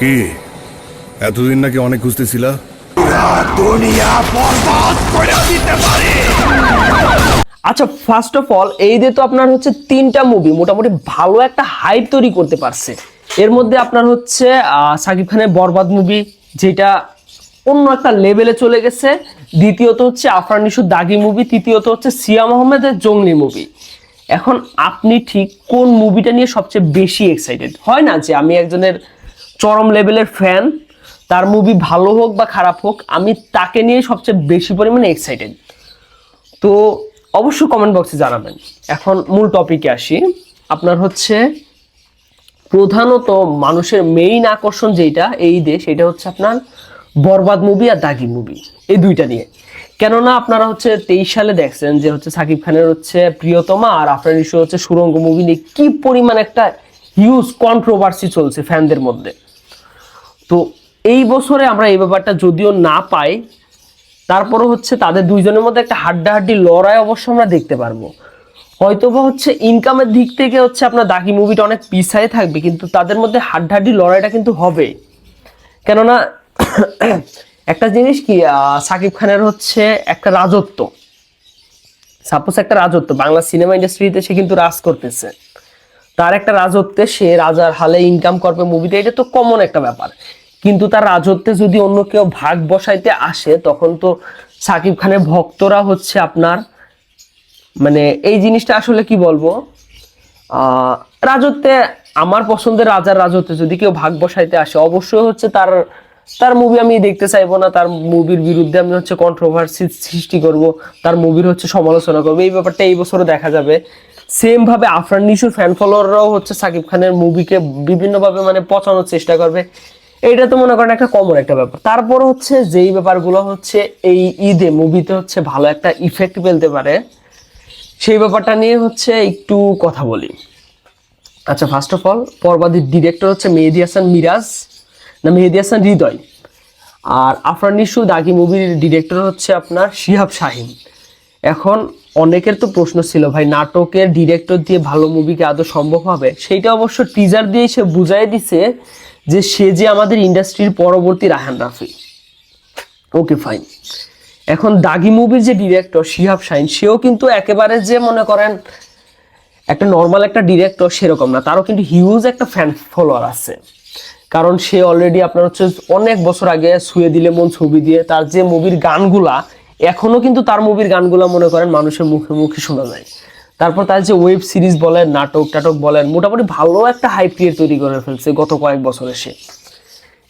কি? এতদিন নাকি অনেক খুঁজতেছিলা? আচ্ছা ফার্স্ট অফ অল এই দিয়ে তো আপনার হচ্ছে তিনটা মুভি মোটামুটি ভালো একটা হাইপ তৈরি করতে পারছে। এর মধ্যে আপনার হচ্ছে সাকিব খানের বরবাদ মুভি যেটা অন্য একটা লেভেলে চলে গেছে। দ্বিতীয়ত হচ্ছে আফরান নিশু দাগি মুভি তৃতীয়ত হচ্ছে সিয়াম আহমেদের জঙ্গলি মুভি এখন আপনি ঠিক কোন মুভিটা নিয়ে সবচেয়ে বেশি এক্সাইটেড হয় না যে আমি একজনের চরম লেভেলের ফ্যান তার মুভি ভালো হোক বা খারাপ হোক, আমি তাকে নিয়ে সবচেয়ে বেশি পরিমাণে এক্সাইটেড তো অবশ্যই কমেন্ট বক্সে জানাবেন। এখন মূল টপিকে আসি। আপনার হচ্ছে প্রধানত মানুষের মেইন আকর্ষণ যেটা এই ঈদে সেটা হচ্ছে আপনার বরবাদ মুভি আর দাগি মুভি এই দুইটা নিয়ে। কেননা আপনারা হচ্ছে তেইশ সালে দেখছেন যে হচ্ছে সাকিব খানের হচ্ছে প্রিয়তমা আর আফরান ইস্যু হচ্ছে সুরঙ্গ মুভি নিয়ে কি পরিমাণ একটা হিউজ কন্ট্রোভার্সি চলছে ফ্যানদের মধ্যে। তো এই বছরে আমরা এই ব্যাপারটা যদিও না পাই তারপরে হচ্ছে তাদের দুইজনের মধ্যে একটা হাড্ডাহাড্ডি লড়াই অবশ্য আমরা দেখতে পারব। হয়তোবা হচ্ছে ইনকামের দিক থেকে হচ্ছে আপনার দাগি মুভিটা অনেক পিছায় থাকবে, কিন্তু তাদের মধ্যে হাড্ডাহাড্ডি লড়াইটা কিন্তু হবে। কেননা একটা জিনিস কি সাকিব খানের হচ্ছে একটা রাজত্ব। সাপোজ একটা রাজত্ব, বাংলা সিনেমা ইন্ডাস্ট্রিতে সে কিন্তু রাজ করতেছে। তার একটা রাজত্বে সে রাজার হালে ইনকাম করবে মুভিতে এটা তো কমন একটা ব্যাপার। কিন্তু তার রাজত্বে যদি অন্য কেউ ভাগ বসাইতে আসে, তখন তো সাকিব খানের ভক্তরা হচ্ছে আপনার মানে এই জিনিসটা আসলে কি বলব? রাজত্বে, আমার পছন্দের রাজার রাজত্বে যদি কেউ ভাগ বসাইতে আসে, অবশ্যই হচ্ছে তার তার মুভি আমি দেখতে চাইব না, তার মুভির বিরুদ্ধে আমি হচ্ছে কন্ট্রোভার্সি সৃষ্টি করব, তার মুভির হচ্ছে সমালোচনা করব, এই ব্যাপারটা এই বছরও দেখা যাবে। সেম ভাবে আফরান নিশুর ফ্যান ফলোয়াররাও হচ্ছে সাকিব খানের মুভিকে বিভিন্নভাবে মানে পচানোর চেষ্টা করবে। এটা তো মনে করেন একটা কমন একটা ব্যাপার। তারপর হচ্ছে যেই ব্যাপারগুলো হচ্ছে এই ঈদে মুভিতে হচ্ছে ভালো একটা ইফেক্ট ফেলতে পারে, সেই ব্যাপারটা নিয়ে হচ্ছে একটু কথা বলি। আচ্ছা ফার্স্ট অফ অল পর্বাদির ডিরেক্টর হচ্ছে মেহেদি হাসান মিরাজ না মেহেদি হাসান হৃদয়। আর আফরান নিশু, দাগি মুভির ডিরেক্টর হচ্ছে আপনার শিহাব শাহিন। এখন অনেকের তো প্রশ্ন ছিল, ভাই, নাটকের ডিরেক্টর দিয়ে ভালো মুভিকে আদৌ সম্ভব হবে? সেইটা অবশ্য টিজার দিয়ে সে বুঝাই দিছে যে সে যে আমাদের ইন্ডাস্ট্রির পরবর্তী রাহান রাফি। ওকে ফাইন এখন দাগি মুভির যে ডিরেক্টর শিহাব শাইন সেও কিন্তু একেবারে যে মনে করেন একটা নর্মাল একটা ডিরেক্টর সেরকম না। তারও কিন্তু হিউজ একটা ফ্যান ফলোয়ার আছে। কারণ সে অলরেডি আপনার হচ্ছে অনেক বছর আগে শুয়ে দিলে মন ছবি দিয়ে তার যে মুভির গানগুলা এখনও কিন্তু তার মুভির গানগুলা মনে করেন মানুষের মুখে মুখে শোনা যায়। তারপর তার যে ওয়েব সিরিজ বলেন, নাটক টাটক বলেন, মোটামুটি ভালো একটা হাইপ ক্রিয়েট তৈরি করে ফেলছে গত কয়েক বছরে সে।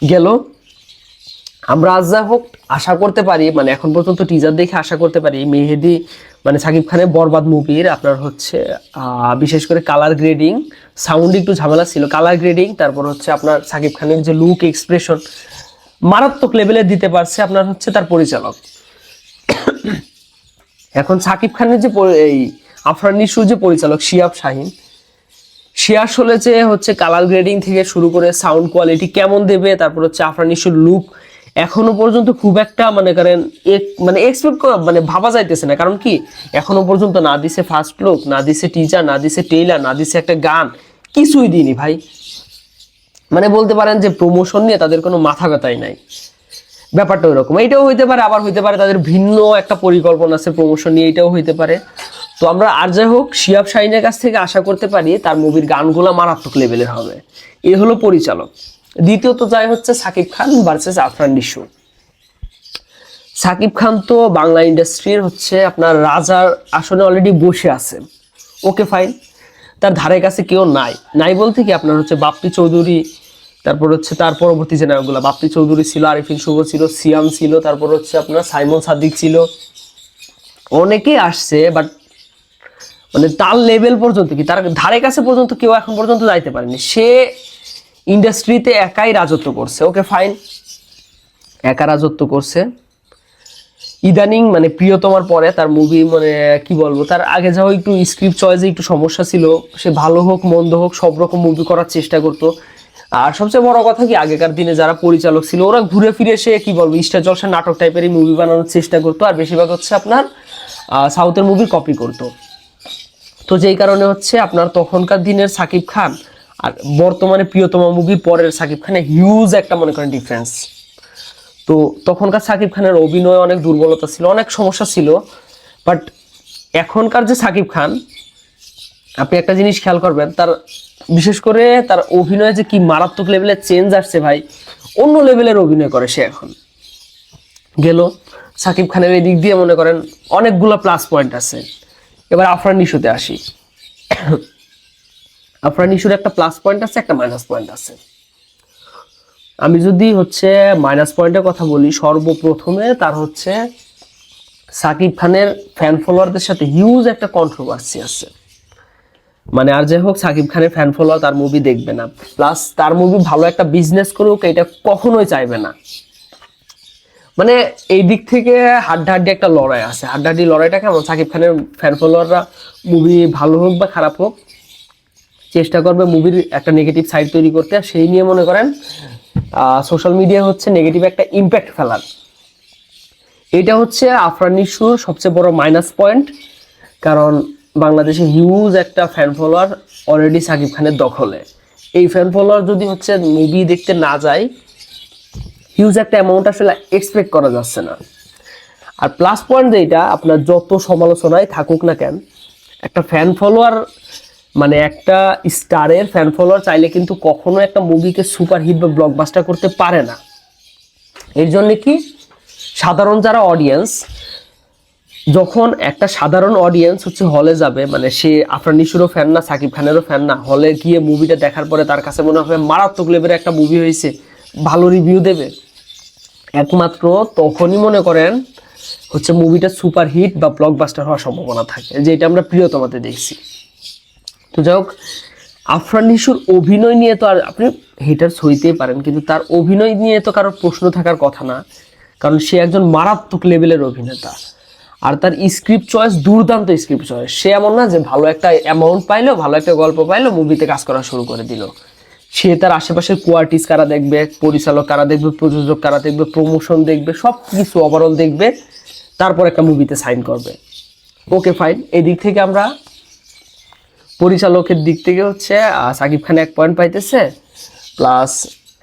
গেল। আমরা আজ যা হোক আশা করতে পারি মানে এখন পর্যন্ত টিজার দেখে আশা করতে পারি, মেহেদি মানে সাকিব খানের বরবাদ মুভির আপনার হচ্ছে বিশেষ করে কালার গ্রেডিং সাউন্ড একটু ঝামেলা ছিল। কালার গ্রেডিং তারপর হচ্ছে আপনার সাকিব খানের যে লুক এক্সপ্রেশন মারাত্মক লেভেলে দিতে পারছে আপনার হচ্ছে তার পরিচালক। এখন সাকিব খানের যে এই আফরান নিশু যে পরিচালক শিয়াব শাহিন। সে আসলে যে হচ্ছে কালার গ্রেডিং থেকে শুরু করে সাউন্ড কোয়ালিটি কেমন দেবে, তারপর হচ্ছে আফরান নিশুর লুক এখনও পর্যন্ত খুব একটা মানে করেন মানে এক্সপেক্ট মানে ভাবা যাইতেছে না। কারণ কি? এখনও পর্যন্ত না দিছে ফার্স্ট লুক না দিছে টিজার না দিছে টেইলার না দিছে একটা গান, কিছুই দিইনি ভাই। মানে বলতে পারেন যে প্রমোশন নিয়ে তাদের কোনো মাথা ব্যথাই নাই। ব্যাপারটা ওইরকম। এইটাও হইতে পারে, আবার হইতে পারে তাদের ভিন্ন একটা পরিকল্পনা আছে প্রমোশন নিয়ে, এটাও হইতে পারে। তো আমরা আর যাই হোক, শিয়াব শাহিনের কাছ থেকে আশা করতে পারি তার মুভির গানগুলো মারাত্মক লেভেলের হবে। এ হলো পরিচালক। দ্বিতীয়ত যাই হচ্ছে সাকিব খান ভার্সেস আফরান ডিসু। সাকিব খান তো বাংলা ইন্ডাস্ট্রির হচ্ছে আপনার রাজার আসনে অলরেডি বসে আছে। ওকে ফাইন তার ধারে কাছে কেউ নাই। নাই বলতে কি আপনার হচ্ছে বাপ্পি চৌধুরী, তারপর হচ্ছে তার পরবর্তী যে নায়কগুলো, বাপ্পি চৌধুরী ছিল, আরিফিন শুভ ছিল, সিয়াম ছিল, তারপর হচ্ছে আপনার সাইমন সাদিক ছিল। অনেকেই আসছে বাট মানে তার লেভেল পর্যন্ত কি? তার ধারে কাছে পর্যন্ত কেউ এখন পর্যন্ত যাইতে পারেনি। সে ইন্ডাস্ট্রিতে একাই রাজত্ব করছে। ওকে ফাইন একা রাজত্ব করছে। ইদানিং মানে প্রিয়তমার পরে তার মুভি মানে কি বলব, তার আগে যাও একটু স্ক্রিপ্ট চয়েসে একটু সমস্যা ছিল। সে ভালো হোক, মন্দ হোক, সব রকম মুভি করার চেষ্টা করতো। আর সবচেয়ে বড় কথা কি, আগেকার দিনে যারা পরিচালক ছিল, ওরা ঘুরে ফিরে এসে কি বলব স্টার জলসা নাটক টাইপেরই মুভি বানানোর চেষ্টা করতো। আর বেশিরভাগ হচ্ছে আপনার সাউথের মুভি কপি করতো। তো যেই কারণে হচ্ছে আপনার তখনকার দিনের সাকিব খান আর বর্তমানে প্রিয়তমা মুভি পরের সাকিব খানে হিউজ একটা মনে করেন ডিফারেন্স তো তখনকার সাকিব খানের অভিনয় অনেক দুর্বলতা ছিল, অনেক সমস্যা ছিল বাট এখনকার যে সাকিব খান, আপনি একটা জিনিস খেয়াল করবেন, তার বিশেষ করে তার অভিনয়ে যে কি মারাত্মক লেভেলের চেঞ্জ আসছে ভাই, অন্য লেভেলের অভিনয় করে সে এখন। গেল, সাকিব খানের এই দিক দিয়ে মনে করেন অনেকগুলো প্লাস পয়েন্ট আছে। এবার আফরান নিশুতে আসি। আফরান নিশুর একটা প্লাস পয়েন্ট আছে, একটা মাইনাস পয়েন্ট আছে। আমি যদি হচ্ছে মাইনাস পয়েন্টের কথা বলি, সর্বপ্রথমে তার হচ্ছে সাকিব খানের ফ্যান ফলোয়ারদের সাথে হিউজ একটা কন্ট্রোভার্সি আছে। মানে আর যাই হোক, সাকিব খানের ফ্যান ফলোয়ার তার মুভি দেখবে না। প্লাস তার মুভি ভালো একটা বিজনেস করুক এটা কখনোই চাইবে না। মানে এই দিক থেকে হাড্ডাহাড্ডি একটা লড়াই আছে। হাড্ডাহাড্ডি লড়াইটা কেমন? সাকিব খানের ফ্যান ফলোয়াররা মুভি ভালো হোক বা খারাপ হোক, চেষ্টা করবে মুভির একটা নেগেটিভ সাইড তৈরি করতে। আর সেই নিয়ে মনে করেন সোশ্যাল মিডিয়া হচ্ছে নেগেটিভ একটা ইম্প্যাক্ট ফেলার। এটা হচ্ছে আফরান নিশুর সবচেয়ে বড় মাইনাস পয়েন্ট কারণ বাংলাদেশে হিউজ একটা ফ্যান ফলোয়ার অলরেডি সাকিব খানের দখলে। এই ফ্যান ফলোয়ার যদি হচ্ছে মুভি দেখতে না যায় হিউজ একটা অ্যামাউন্ট আসলে এক্সপেক্ট করা যাচ্ছে না। আর প্লাস পয়েন্ট যেটা আপনার যত সমালোচনায় থাকুক না কেন, একটা ফ্যান ফলোয়ার মানে একটা স্টারের ফ্যান ফলোয়ার চাইলে কিন্তু কখনো একটা মুভিকে সুপার হিট বা ব্লকবাস্টার করতে পারে না। এর জন্য কি? সাধারণ যারা অডিয়েন্স যখন একটা সাধারণ অডিয়েন্স হচ্ছে হলে যাবে মানে সে আফরান নিশুরও ফ্যান না, সাকিব খানেরও ফ্যান না হলে গিয়ে মুভিটা দেখার পরে তার কাছে মনে হবে মারাত্মক লেভেলের একটা মুভি হয়েছে, ভালো রিভিউ দেবে। একমাত্র তখনই মনে করেন হচ্ছে মুভিটা সুপার হিট বা ব্লকবাস্টার হওয়ার সম্ভাবনা থাকে, যেটা আমরা প্রিয়তমাতে দেখছি। তো যাই হোক, আফরান নিশুর অভিনয় নিয়ে তো আর আপনি হেটার হইতেই পারেন, কিন্তু তার অভিনয় নিয়ে তো কারোর প্রশ্ন থাকার কথা না, কারণ সে একজন মারাত্মক লেভেলের অভিনেতা। আর তার স্ক্রিপ্ট চয়েস দুর্দান্ত স্ক্রিপ্ট চয়েস সে এমন না যে ভালো একটা অ্যামাউন্ট পাইলো, ভালো একটা গল্প পাইলো মুভিতে কাজ করা শুরু করে দিল। সে তার আশেপাশের কোয়ার্টিস কারা দেখবে, পরিচালক কারা দেখবে, প্রযোজক কারা দেখবে প্রমোশন দেখবে সব কিছু ওভারঅল দেখবে, তারপর একটা মুভিতে সাইন করবে। ওকে ফাইন এই দিক থেকে আমরা পরিচালকের দিক থেকে হচ্ছে সাকিব খান এক পয়েন্ট পাইতেছে প্লাস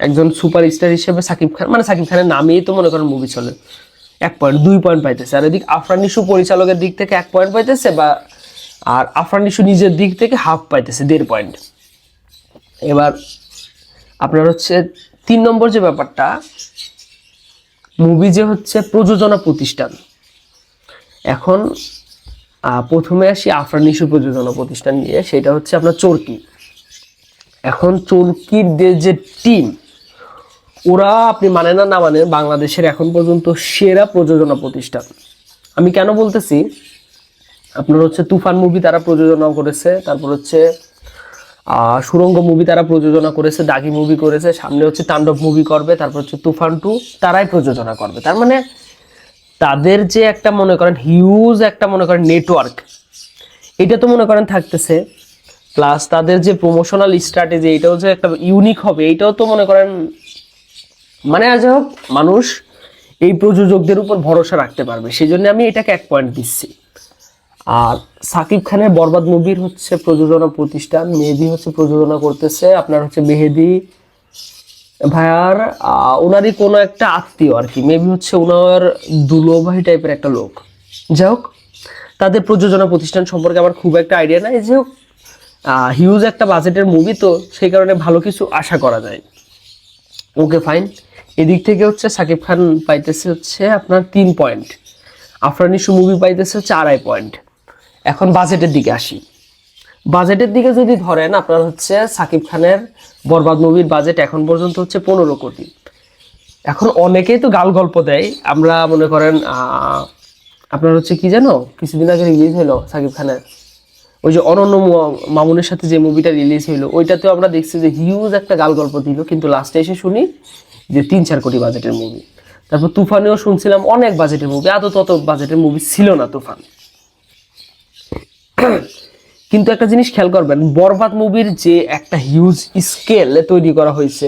একজন সুপারস্টার হিসেবে সাকিব খান মানে সাকিব খানের নামেই তো মনে করেন মুভি চলে, এক পয়েন্ট দুই পয়েন্ট পাইতেছে। আর এদিক আফরান নিশু পরিচালকের দিক থেকে এক পয়েন্ট পাইতেছে বা, আর আফরান নিশু নিজের দিক থেকে হাফ পাইতেছে, দেড় পয়েন্ট এবার আপনার হচ্ছে তিন নম্বর যে ব্যাপারটা মুভি যে হচ্ছে প্রযোজনা প্রতিষ্ঠান। এখন প্রথমে আসি আফরান নিশু প্রযোজনা প্রতিষ্ঠান নিয়ে, সেটা হচ্ছে আপনার চরকি। এখন চরকির যে- টিম ওরা আপনি মানে না না মানে বাংলাদেশের এখন পর্যন্ত সেরা প্রযোজনা প্রতিষ্ঠান। আমি কেন বলতেছি? আপনার হচ্ছে তুফান মুভি তারা প্রযোজনা করেছে, তারপর হচ্ছে সুরঙ্গ মুভি তারা প্রযোজনা করেছে, দাগি মুভি করেছে, সামনে হচ্ছে তাণ্ডব মুভি করবে, তারপর হচ্ছে তুফান টু তারাই প্রযোজনা করবে। তার মানে তাদের যে একটা মনে করেন হিউজ একটা মনে করেন নেটওয়ার্ক এটা তো মনে করেন থাকতেছে। প্লাস তাদের যে প্রমোশনাল স্ট্র্যাটেজি এটাও যে একটা ইউনিক হবে, এটাও তো মনে করেন মানে যাই হোক, মানুষ এই প্রযোজকদের উপর ভরসা রাখতে পারবে। সেই জন্য আমি এটাকে এক পয়েন্ট দিচ্ছি। আর সাকিব খানের বরবাদ মুভির হচ্ছে প্রযোজনা প্রতিষ্ঠান, মেহেদি হচ্ছে প্রযোজনা করতেছে, আপনার হচ্ছে মেহেদি ভাইয়ার ওনারই কোনো একটা আত্মীয় আর কি, মেবি হচ্ছে ওনার দুলোভাই টাইপের একটা লোক। যাই হোক, তাদের প্রযোজনা প্রতিষ্ঠান সম্পর্কে আমার খুব একটা আইডিয়া নাই যে হোক হিউজ একটা বাজেটের মুভি তো সেই কারণে ভালো কিছু আশা করা যায়। ওকে ফাইন এদিক থেকে হচ্ছে সাকিব খান পাইতেছে হচ্ছে আপনার তিন পয়েন্ট আফরান ইস্যু মুভি পাইতেছে হচ্ছে আড়াই পয়েন্ট এখন বাজেটের দিকে আসি। বাজেটের দিকে যদি ধরেন, আপনার হচ্ছে সাকিব খানের বরবাদ মুভির বাজেট এখন পর্যন্ত হচ্ছে পনেরো কোটি। এখন অনেকেই তো গাল গল্প দেয়। আমরা মনে করেন আপনার হচ্ছে কি জানো? কিছুদিন আগে রিলিজ হলো সাকিব খানের। ওই যে অনন্য মামুনের সাথে যে মুভিটা রিলিজ হলো, ওইটাতেও আমরা দেখছি যে হিউজ একটা গাল গল্প দিল। কিন্তু লাস্টে এসে শুনি যে তিন চার কোটি বাজেটের মুভি তারপর তুফানেও শুনছিলাম অনেক বাজেটের মুভি আদৌ তত বাজেটের মুভি ছিল না তুফান। কিন্তু একটা জিনিস খেয়াল করবেন, বরবাদ মুভির যে একটা হিউজ স্কেলে তৈরি করা হয়েছে,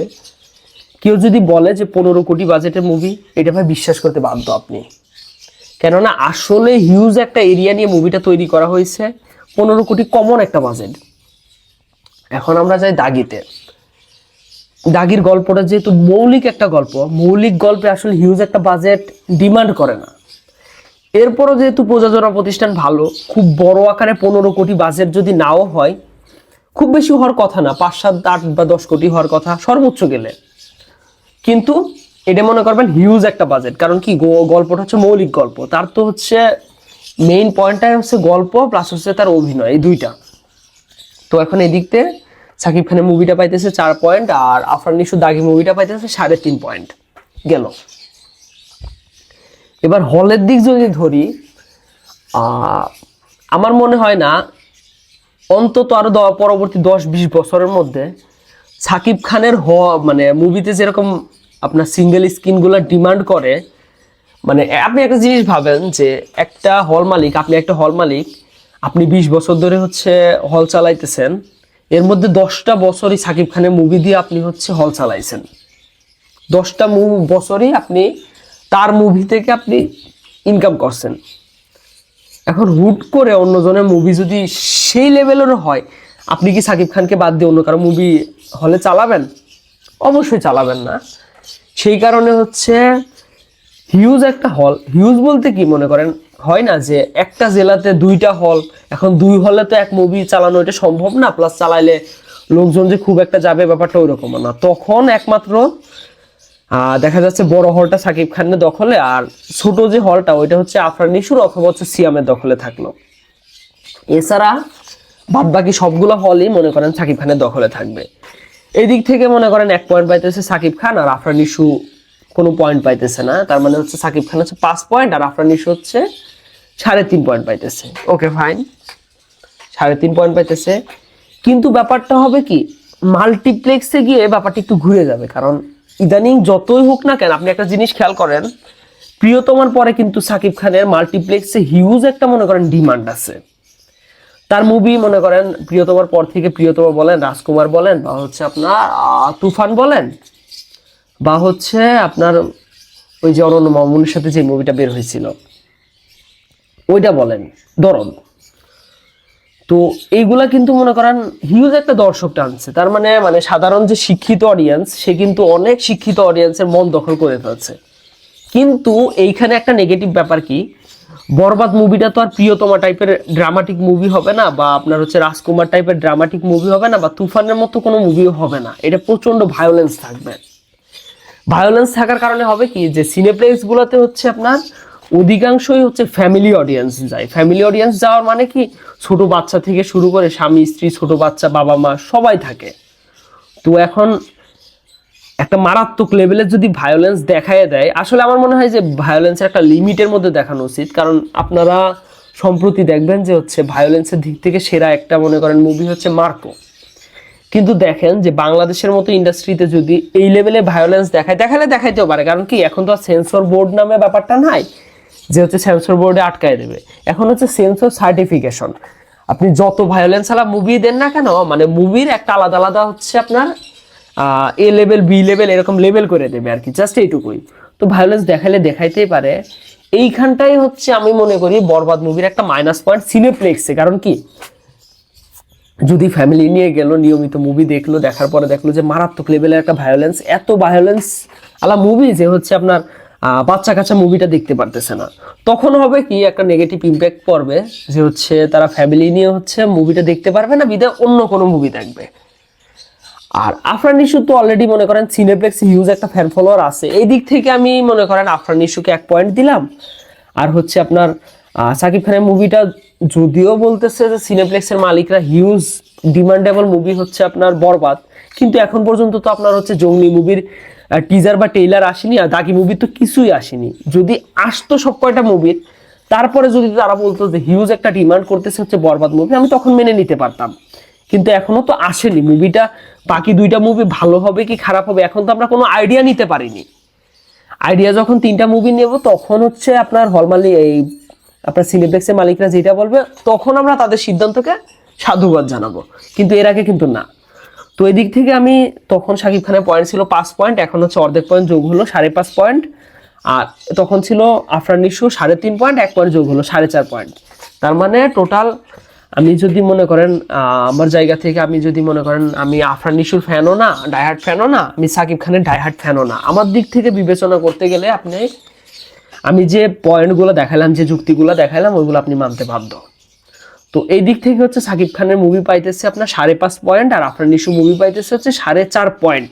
কেউ যদি বলে যে পনেরো কোটি বাজেটের মুভি এটা ভাই বিশ্বাস করতে বাধ্য আপনি। কেননা আসলে হিউজ একটা এরিয়া নিয়ে মুভিটা তৈরি করা হয়েছে, পনেরো কোটি কমন একটা বাজেট এখন আমরা যাই দাগিতে। দাগির গল্পটা যেহেতু মৌলিক একটা গল্প, মৌলিক গল্পে আসলে হিউজ একটা বাজেট ডিমান্ড করে না। এরপরও যেহেতু প্রযোজনা প্রতিষ্ঠান ভালো, খুব বড় আকারে পনেরো কোটি বাজেট যদি নাও হয়, খুব বেশি হওয়ার কথা না, পাঁচ, সাত, আট বা দশ কোটি হওয়ার কথা সর্বোচ্চ গেলে। কিন্তু এটা মনে করবেন হিউজ একটা বাজেট কারণ কি গল্পটা হচ্ছে মৌলিক গল্প, তার তো হচ্ছে মেইন পয়েন্টটাই হচ্ছে গল্প প্লাস হচ্ছে তার অভিনয়, এই দুইটা। তো এখন এদিক থেকে সাকিব খানের মুভিটা পাইতেছে চার পয়েন্ট আর আফরান নিশু দাগি মুভিটা পাইতেছে সাড়ে তিন পয়েন্ট গেল। এবার হলের দিক যদি ধরি আমার মনে হয় না, অন্তত আরও দ- পরবর্তী দশ বিশ বছরের মধ্যে সাকিব খানের হ মানে মুভিতে যেরকম আপনার সিঙ্গেল স্ক্রিনগুলো ডিমান্ড করে মানে আপনি একটা জিনিস ভাবেন যে একটা হল মালিক, আপনি একটা হল মালিক, আপনি বিশ বছর ধরে হচ্ছে হল চালাইতেছেন, এর মধ্যে দশটা বছরই সাকিব খানের মুভি দিয়ে আপনি হচ্ছে হল চালাইছেন। দশটা বছরই আপনি তার মুভি থেকে আপনি ইনকাম করছেন। এখন হুট করে অন্যজনের মুভি যদি সেই লেভেলের হয়, আপনি কি সাকিব খানকে বাদ দিয়ে অন্য কারও মুভি হলে চালাবেন? অবশ্যই চালাবেন না। সেই কারণে হচ্ছে হিউজ একটা হল হিউজ বলতে কি মনে করেন? হয় না যে একটা জেলাতে দুইটা হল এখন দুই হলে তো এক মুভি চালানো এটা সম্ভব না প্লাস চালাইলে লোকজন যে খুব একটা যাবে ব্যাপারটা ওই রকম না। তখন একমাত্র দেখা যাচ্ছে বড় হলটা সাকিব খানের দখলে আর ছোট যে হলটা, ওইটা হচ্ছে আফরান নিশুর অথবা হচ্ছে সিয়ামের দখলে থাকল। এছাড়া বাদ বাকি সবগুলো হলই মনে করেন সাকিব খানের দখলে থাকবে। এই দিক থেকে মনে করেন এক পয়েন্ট পাইতেছে সাকিব খান আর আফরান নিশু কোনো পয়েন্ট পাইতেছে না। তার মানে হচ্ছে সাকিব খান হচ্ছে পাঁচ পয়েন্ট আর আফরান নিশু হচ্ছে সাড়ে তিন পয়েন্ট পাইতেছে। ওকে ফাইন সাড়ে তিন পয়েন্ট পাইতেছে। কিন্তু ব্যাপারটা হবে কি মাল্টিপ্লেক্সে গিয়ে ব্যাপারটা একটু ঘুরে যাবে, কারণ ইদানিং যতই হোক না কেন, আপনি একটা জিনিস খেয়াল করেন, প্রিয়তমার পরে কিন্তু সাকিব খানের মাল্টিপ্লেক্সে হিউজ একটা মনে করেন ডিমান্ড আছে। তার মুভি মনে করেন প্রিয়তমার পর থেকে প্রিয়তমা বলেন, রাজকুমার বলেন, বা হচ্ছে আপনার তুফান বলেন, বা হচ্ছে আপনার ওই যে অরণ্য মামুনের সাথে যে মুভিটা বের হয়েছিল, ওইটা বলেন, দরদ। তো এইগুলা কিন্তু মনে করেন হিউজ একটা দর্শক টানছে। তার মানে মানে সাধারণ যে শিক্ষিত অডিয়েন্স সে কিন্তু অনেক শিক্ষিত অডিয়েন্সের মন দখল করে ফেলছে। কিন্তু এইখানে একটা নেগেটিভ ব্যাপার কি? বরবাদ মুভিটা তো আর প্রিয়তমা টাইপের ড্রামাটিক মুভি হবে না, বা আপনার হচ্ছে রাজকুমার টাইপের ড্রামাটিক মুভি হবে না, বা তুফানের মতো কোনো মুভিও হবে না। এটা প্রচণ্ড ভায়োলেন্স থাকবে। ভায়োলেন্স থাকার কারণে হবে কি? যে সিনেপ্লেক্সগুলোতে হচ্ছে আপনার অধিকাংশই হচ্ছে ফ্যামিলি অডিয়েন্স যায়। ফ্যামিলি অডিয়েন্স যাওয়ার মানে কি? ছোট বাচ্চা থেকে শুরু করে স্বামী, স্ত্রী, ছোট বাচ্চা, বাবা, মা সবাই থাকে। তো এখন একটা মারাত্মক লেভেলের যদি ভায়োলেন্স দেখায় দেয়, আসলে আমার মনে হয় যে ভায়োলেন্সের একটা লিমিটের মধ্যে দেখানো উচিত। কারণ আপনারা সম্প্রতি দেখবেন যে হচ্ছে ভায়োলেন্সের দিক থেকে সেরা একটা মনে করেন মুভি হচ্ছে মার্কো। কিন্তু দেখেন যে বাংলাদেশের মতো ইন্ডাস্ট্রিতে যদি এই লেভেলে ভায়োলেন্স দেখায়, দেখালে দেখাইতেও পারে। কারণ কি, এখন তো আর সেন্সর বোর্ড নামে ব্যাপারটা নাই। যে হচ্ছে সেন্সর বোর্ডে আটকায় দেবে। এখন হচ্ছে সেন্সর সার্টিফিকেশন আপনি যত ভায়োলেন্স আলা মুভি দেন না কেন মানে মুভির একটা আলাদা আলাদা হচ্ছে আপনার এ লেভেল বি লেভেল এরকম লেভেল করে দেবে আর কি জাস্ট এইটুকুই। তো ভায়োলেন্স দেখালে দেখাইতেই পারে। এইখানটাই হচ্ছে আমি মনে করি বরবাদ মুভির একটা মাইনাস পয়েন্ট সিনেপ্লেক্সে কারণ কি? যদি ফ্যামিলি নিয়ে গেল, নিয়মিত মুভি দেখল, দেখার পরে দেখল যে মারাত্মক লেভেলের একটা ভায়োলেন্স এত ভায়োলেন্স আলা মুভি যে হচ্ছে আপনার বাচ্চা কাচ্চা মুভিটা দেখতে পারতেছে না। তখন হবে কি একটা নেগেটিভ ইম্প্যাক্ট পড়বে যে হচ্ছে তারা ফ্যামিলি নিয়ে হচ্ছে মুভিটা দেখতে পারবে না বিদায় অন্য কোনো মুভি দেখবে। আর আফরান ইস্যু তো অলরেডি মনে করেন সিনেপ্লেক্স হিউজ একটা ফ্যান ফলোয়ার আছে। এই দিক থেকে আমি মনে করেন আফরান ইস্যুকে এক পয়েন্ট দিলাম। আর হচ্ছে আপনার সাকিব খানের মুভিটা যদিও বলতেছে যে সিনেপ্লেক্সের মালিকরা হিউজ ডিমান্ডেবল মুভি হচ্ছে আপনার বরবাদ। কিন্তু এখন পর্যন্ত তো আপনার হচ্ছে জঙ্গলি মুভির টিজার বা টেইলার আসেনি আর দাগি মুভি তো কিছুই আসেনি। যদি আসতো সব কয়টা মুভির তারপরে যদি তারা বলতো যে হিউজ একটা ডিমান্ড করতেছে হচ্ছে বরবাদ মুভি আমি তখন মেনে নিতে পারতাম। কিন্তু এখনও তো আসেনি। মুভিটা বাকি দুইটা মুভি ভালো হবে কি খারাপ হবে, এখন তো আমরা কোনো আইডিয়া নিতে পারিনি। আইডিয়া যখন তিনটা মুভি নেব, তখন হচ্ছে আপনার হল মালিক, এই আপনার সিনেপ্লেক্সের মালিকরা যেটা বলবে, তখন আমরা তাদের সিদ্ধান্তকে সাধুবাদ জানাব। কিন্তু এর আগে কিন্তু না। তো এদিক থেকে আমি তখন শাকিব খানের পয়েন্ট ছিল পাঁচ পয়েন্ট এখন হচ্ছে অর্ধেক পয়েন্ট যোগ হলো সাড়ে পাঁচ পয়েন্ট আর তখন ছিল আফরান নিশু সাড়ে তিন পয়েন্ট এক পয়েন্ট যোগ হলো সাড়ে চার পয়েন্ট তার মানে টোটাল আমি যদি মনে করেন আমার জায়গা থেকে আমি যদি মনে করেন, আমি আফরান নিশুর ফ্যানও না ডাইহার্ট ফ্যানও না, আমি সাকিব খানের ডাইহার্ট ফ্যানও না। আমার দিক থেকে বিবেচনা করতে গেলে আপনি, আমি যে পয়েন্টগুলো দেখালাম, যে যুক্তিগুলো দেখালাম, ওইগুলো আপনি মানতে বাধ্য। তো এই দিক থেকে হচ্ছে সাকিব খানের মুভি পাইতেছে আপনার সাড়ে পাঁচ পয়েন্ট আর আফরান নিশু মুভি পাইতেছে হচ্ছে সাড়ে চার পয়েন্ট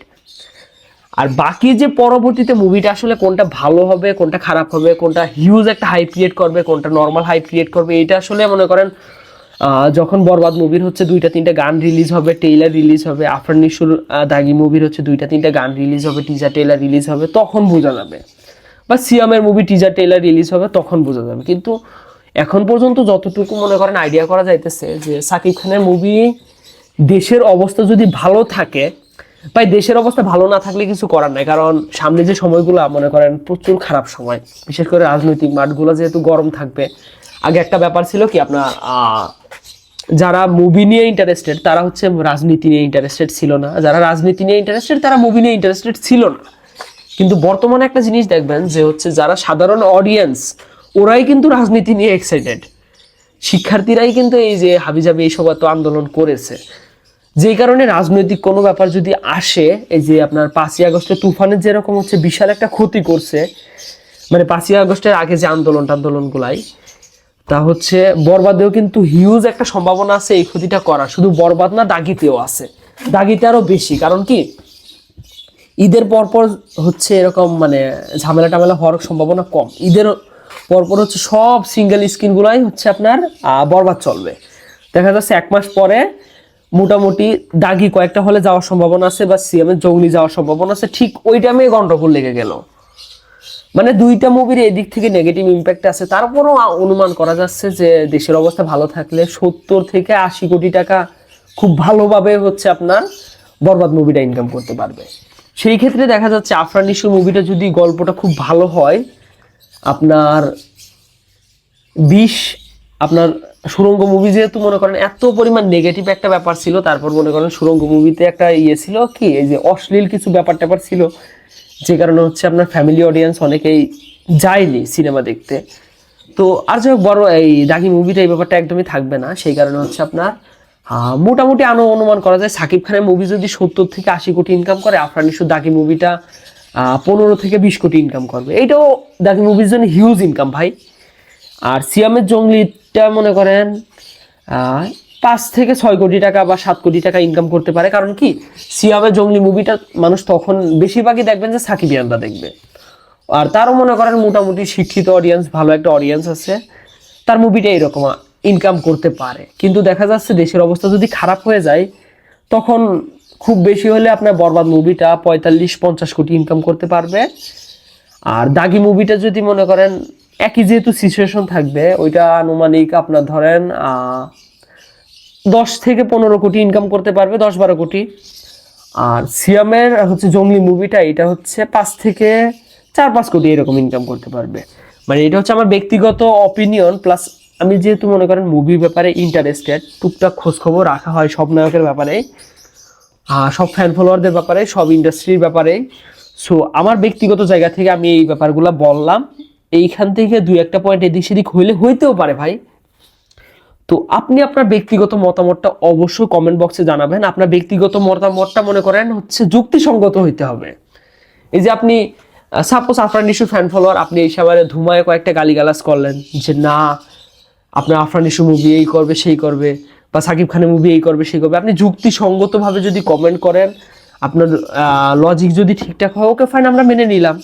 আর বাকি যে পরবর্তীতে মুভিটা আসলে কোনটা ভালো হবে, কোনটা খারাপ হবে, কোনটা হিউজ একটা হাই ক্রিয়েট করবে, কোনটা নর্মাল হাই ক্রিয়েট করবে এটা আসলে মনে করেন যখন বরবাদ মুভির হচ্ছে দুইটা তিনটা গান রিলিজ হবে টেইলার রিলিজ হবে, আফরান নিশুর দাগি মুভির হচ্ছে দুইটা তিনটা গান রিলিজ হবে টিজার টেইলার রিলিজ হবে, তখন বোঝা যাবে। বা সিয়ামের মুভি টিজার টেইলার রিলিজ হবে, তখন বোঝা যাবে। কিন্তু এখন পর্যন্ত যতটুকু মনে করেন আইডিয়া করা যাইতেছে যে সাকিব খানের মুভি দেশের অবস্থা যদি ভালো থাকে ভাই দেশের অবস্থা ভালো না থাকলে কিছু করার নাই। কারণ সামনে যে সময়গুলো, মনে করেন প্রচুর খারাপ সময়। বিশেষ করে রাজনৈতিক মাঠগুলো যেহেতু গরম থাকবে। আগে একটা ব্যাপার ছিল কি, আপনার যারা মুভি নিয়ে ইন্টারেস্টেড তারা হচ্ছে রাজনীতি নিয়ে ইন্টারেস্টেড ছিল না। যারা রাজনীতি নিয়ে ইন্টারেস্টেড তারা মুভি নিয়ে ইন্টারেস্টেড ছিল না। কিন্তু বর্তমানে একটা জিনিস দেখবেন যে হচ্ছে যারা সাধারণ অডিয়েন্স ওরাই কিন্তু রাজনীতি নিয়ে এক্সাইটেড শিক্ষার্থীরাই কিন্তু এই যে হাবিজাবি এইসব এত আন্দোলন করেছে। যেই কারণে রাজনৈতিক কোনো ব্যাপার যদি আসে, এই যে আপনার পাঁচই আগস্টের তুফানের যেরকম হচ্ছে বিশাল একটা ক্ষতি করছে মানে পাঁচই আগস্টের আগে যে আন্দোলন টান্দোলনগুলাই তা হচ্ছে বরবাদেও কিন্তু হিউজ একটা সম্ভাবনা আছে এই ক্ষতিটা করা শুধু বরবাদ না, দাগিতেও আছে। দাগিতে আরও বেশি। কারণ কি? ঈদের পরপর হচ্ছে এরকম মানে ঝামেলা টামেলা হওয়ার সম্ভাবনা কম। ঈদের পরপর হচ্ছে সব সিঙ্গেল স্ক্রিনগুলাই হচ্ছে আপনার বরবাদ চলবে। দেখা যাচ্ছে এক মাস পরে মোটামুটি দাগি কয়েকটা হলে যাওয়ার সম্ভাবনা আছে বা সিএমের জঙ্গলি যাওয়ার সম্ভাবনা আছে, ঠিক ওই টাইমে গন্ডগোল লেগে গেল। মানে দুইটা মুভির এদিক থেকে নেগেটিভ ইম্প্যাক্ট আছে। তারপরও অনুমান করা যাচ্ছে যে দেশের অবস্থা ভালো থাকলে সত্তর থেকে আশি কোটি টাকা খুব ভালোভাবে হচ্ছে আপনার বরবাদ মুভিটা ইনকাম করতে পারবে। সেই ক্ষেত্রে দেখা যাচ্ছে আফরান নিশোর মুভিটা যদি গল্পটা খুব ভালো হয় আপনার বিষ আপনার সুরঙ্গ মুভি যেহেতু মনে করেন এত পরিমাণ নেগেটিভ একটা ব্যাপার ছিল, তারপর মনে করেন সুরঙ্গ মুভিতে একটা ইয়ে ছিল কি, এই যে অশ্লীল কিছু ব্যাপার ট্যাপার ছিল, যে কারণে হচ্ছে আপনার ফ্যামিলি অডিয়েন্স অনেকেই যায়নি সিনেমা দেখতে। তো আর যাই হোক, বড় এই দাগি মুভিটা এই ব্যাপারটা একদমই থাকবে না, সেই কারণে হচ্ছে আপনার মোটামুটি আনো অনুমান করা যায়। সাকিব খানের মুভি যদি সত্তর থেকে আশি কোটি ইনকাম করে, আফরান দাগি মুভিটা পনেরো থেকে বিশ কোটি ইনকাম করবে। এইটাও দাগি মুভির জন্য হিউজ ইনকাম ভাই। আর সিয়ামের জঙ্গলিটা মনে করেন পাঁচ থেকে ছয় কোটি টাকা বা সাত কোটি টাকা ইনকাম করতে পারে। কারণ কি? সিয়ামের জঙ্গলি মুভিটা মানুষ তখন বেশিরভাগই দেখবেন যে সাকিবিয়ানরা দেখবে। আর তারও মনে করেন, মোটামুটি শিক্ষিত অডিয়েন্স ভালো একটা অডিয়েন্স আছে। তার মুভিটা এরকম ইনকাম করতে পারে। কিন্তু দেখা যাচ্ছে দেশের অবস্থা যদি খারাপ হয়ে যায়, তখন খুব বেশি হলে আপনার বরবাদ মুভিটা পঁয়তাল্লিশ, পঞ্চাশ কোটি ইনকাম করতে পারবে। আর দাগি মুভিটা যদি মনে করেন, একই যেহেতু সিচুয়েশন থাকবে, ওইটা আনুমানিক আপনার ধরেন দশ থেকে পনেরো কোটি ইনকাম করতে পারবে, দশ বারো কোটি। আর সিয়ামের হচ্ছে জঙ্গলি মুভিটা এটা হচ্ছে পাঁচ থেকে চার, পাঁচ কোটি এরকম ইনকাম করতে পারবে। মানে এটা হচ্ছে আমার ব্যক্তিগত অপিনিয়ন প্লাস আমি যেহেতু মনে করেন মুভির ব্যাপারে ইন্টারেস্টেড টুকটাক খোঁজখবর রাখা হয় সব নায়কের ব্যাপারে সব ফ্যান ফলোয়ারদের ব্যাপারে, সব ইন্ডাস্ট্রির ব্যাপারে। সো আমার ব্যক্তিগত জায়গা থেকে আমি এই ব্যাপারগুলো বললাম। এইখান থেকে দুই একটা পয়েন্ট এদিক সেদিক হইলে হইতেও পারে ভাই। তো আপনি আপনার ব্যক্তিগত মতামতটা অবশ্যই কমেন্ট বক্সে জানাবেন। আপনার ব্যক্তিগত মতামতটা মনে করেন হচ্ছে যুক্তিসঙ্গত হইতে হবে। এই যে আপনি suppose Afran Nisho fan follower আপনি এই সাবারে ধুমায় কয়েকটা গালিগালাজ করলেন যে, না, আপনার আফরান ইস্যু মুভি এই করবে, সেই করবে। বা সাকিব খানের মুভি এই করবে, সেই করবে। আপনি যুক্তিসঙ্গতভাবে যদি কমেন্ট করেন, আপনার লজিক যদি ঠিকঠাক হয় ওকে ফাইন আমরা মেনে নিলাম।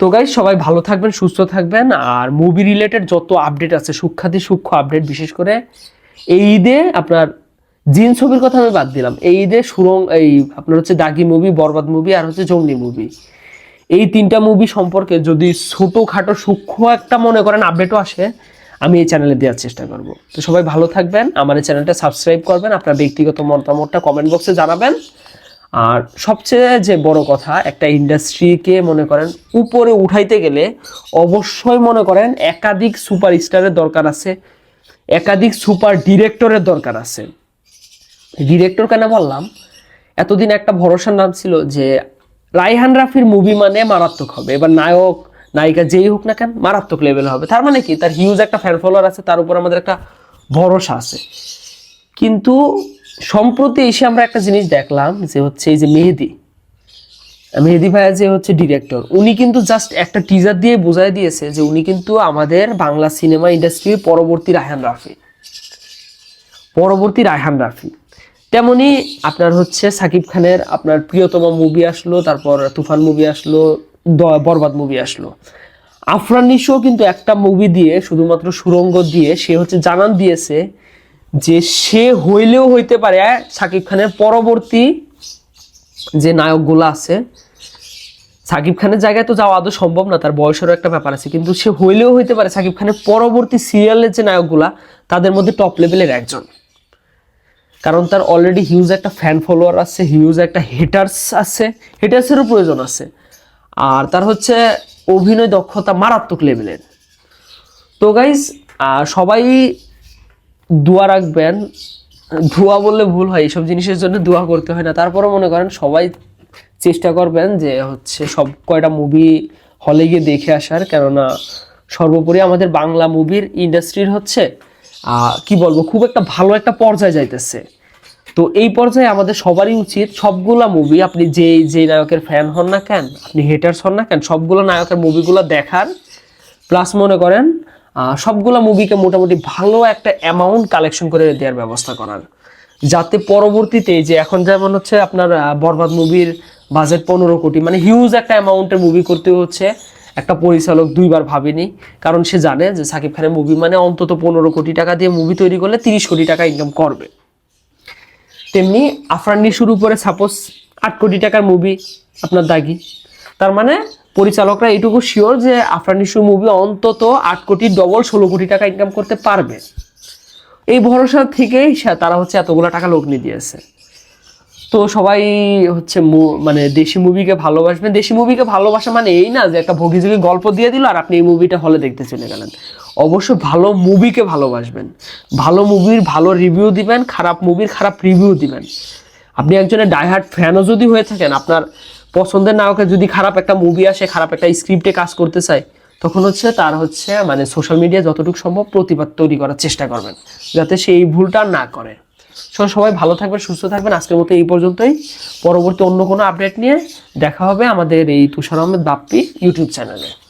তো গাই সবাই ভালো থাকবেন, সুস্থ থাকবেন, আর মুভি রিলেটেড যত আপডেট আছে সূক্ষাতি সূক্ষ্ম আপডেট বিশেষ করে, এই ঈদে আপনার জিন ছবির কথা আমি বাদ দিলাম। এই ঈদে সুরং, এই আপনার হচ্ছে দাগি মুভি বরবাদ মুভি আর হচ্ছে জঙ্গলি মুভি এই তিনটা মুভি সম্পর্কে যদি ছোটোখাটো সূক্ষ্ম একটা মনে করেন আপডেটও আসে আমি এই চ্যানেলে দেওয়ার চেষ্টা করব। তো সবাই ভালো থাকবেন, আমার এই চ্যানেলটা সাবস্ক্রাইব করবেন, আপনার ব্যক্তিগত মতামতটা কমেন্ট বক্সে জানাবেন। আর সবচেয়ে যে বড় কথা, একটা ইন্ডাস্ট্রিকে মনে করেন উপরে উঠাইতে গেলে অবশ্যই মনে করেন একাধিক সুপার স্টারের দরকার আছে, একাধিক সুপার ডিরেক্টরের দরকার আছে। ডিরেক্টর কেন বললাম? এতদিন একটা ভরসার নাম ছিল যে রাইহান রাফির মুভি মানে মারাত্মক হবে। এবার নায়ক নায়িকা যেই হোক না কেন মারাত্মক লেভেল হবে। তার মানে কি? তার হিউজ একটা ফ্যান ফলোয়ার আছে, তার উপর আমাদের একটা ভরসা আছে। কিন্তু সম্প্রতি এসে আমরা একটা জিনিস দেখলাম যে হচ্ছে এই যে মেহেদি। মেহেদি ভাইয়া যে হচ্ছে ডিরেক্টর উনি কিন্তু জাস্ট একটা টিজার দিয়ে বোঝাই দিয়েছে যে উনি কিন্তু আমাদের বাংলা সিনেমা ইন্ডাস্ট্রির পরবর্তী রায়হান রাফি। পরবর্তী রায়হান রাফি। তেমনি আপনার হচ্ছে সাকিব খানের আপনার প্রিয়তমা মুভি আসলো, তারপর তুফান মুভি আসলো বরবাদ মুভি আসলো। আফরান কিন্তু একটা মুভি দিয়ে, শুধুমাত্র সুরঙ্গ দিয়ে, সে হচ্ছে জানান দিয়েছে যে সে হইলেও হইতে পারে সাকিব খানের পরবর্তী যে নায়কগুলো আছে। সাকিব খানের জায়গায় তো যাওয়া আদৌ সম্ভব না, তার বয়সেরও একটা ব্যাপার আছে। কিন্তু সে হইলেও হইতে পারে সাকিব খানের পরবর্তী সিরিয়ালের যে নায়কগুলা, তাদের মধ্যে টপ লেভেলের একজন। কারণ তার অলরেডি হিউজ একটা ফ্যান ফলোয়ার আছে হিউজ একটা হেটার্স আছে হেটার্সেরও প্রয়োজন আছে। আর তার হচ্ছে অভিনয় দক্ষতা মারাত্মক লেভেলের। তো গাইজ সবাই দোয়া রাখবেন। দোয়া বললে ভুল হয় এইসব জিনিসের জন্য দোয়া করতে হয় না। তারপরে মনে করেন, সবাই চেষ্টা করবেন যে হচ্ছে সব কয়টা মুভি হলে গিয়ে দেখে আসার। কেননা সর্বোপরি আমাদের বাংলা মুভির ইন্ডাস্ট্রির হচ্ছে কি বলব, খুব একটা ভালো একটা পর্যায়ে যাইতেছে। তো এই পর্যায়ে আমাদের সবারই উচিত সবগুলা মুভি আপনি যে যে নায়কের ফ্যান হন না কেন, আপনি হেটার্স হন না কেন, সবগুলো নায়কের মুভিগুলো দেখার প্লাস মনে করেন সবগুলা মুভিকে মোটামুটি ভালো একটা অ্যামাউন্ট কালেকশন করে দেওয়ার ব্যবস্থা করার। যাতে পরবর্তীতে যে এখন যেমন হচ্ছে আপনার বরবাদ মুভির বাজেট পনেরো কোটি মানে হিউজ একটা অ্যামাউন্টের মুভি করতে হচ্ছে, একটা পরিচালক দুইবার ভাবেনি, কারণ সে জানে যে সাকিব খানের মুভি মানে অন্তত পনেরো কোটি টাকা দিয়ে মুভি তৈরি করলে তিরিশ কোটি টাকা ইনকাম করবে। তেমনি আফরানি শুরু করে সাপোজ আট কোটি টাকার মুভি আপনার দাগি। তার মানে পরিচালকরা এটুকু শিওর যে আফরানিসু মুভি অন্তত আট কোটি ডবল ষোলো কোটি টাকা ইনকাম করতে পারবে। এই ভরসা থেকেই তারা হচ্ছে এতগুলো টাকা লগ্নি দিয়েছে। তো সবাই হচ্ছে মানে দেশি মুভিকে ভালোবাসবেন। দেশি মুভিকে ভালোবাসা মানে এই না যে একটা ভগিযোগী গল্প দিয়ে দিল আর আপনি এই মুভিটা হলে দেখতে চলে গেলেন। অবশ্য ভালো মুভিকে ভালোবাসবেন। ভালো মুভির ভালো রিভিউ দিবেন, খারাপ মুভির খারাপ রিভিউ দিবেন। আপনি একজনের ডাইহার্ট ফ্যানও যদি হয়ে থাকেন, আপনার পছন্দের নায়কের যদি খারাপ একটা মুভি আসে, খারাপ একটা স্ক্রিপ্টে কাজ করতে চায়, তখন হচ্ছে তার হচ্ছে মানে সোশ্যাল মিডিয়া যতটুকু সম্ভব প্রতিবাদ তৈরি করার চেষ্টা করবেন, যাতে সে এই ভুলটা না করে। সবাই ভালো থাকবেন, সুস্থ থাকবেন। আজকের মতো এই পর্যন্তই। পরবর্তী অন্য কোনো আপডেট নিয়ে দেখা হবে আমাদের এই তুষার আহমেদ বাপ্পি ইউটিউব চ্যানেলে।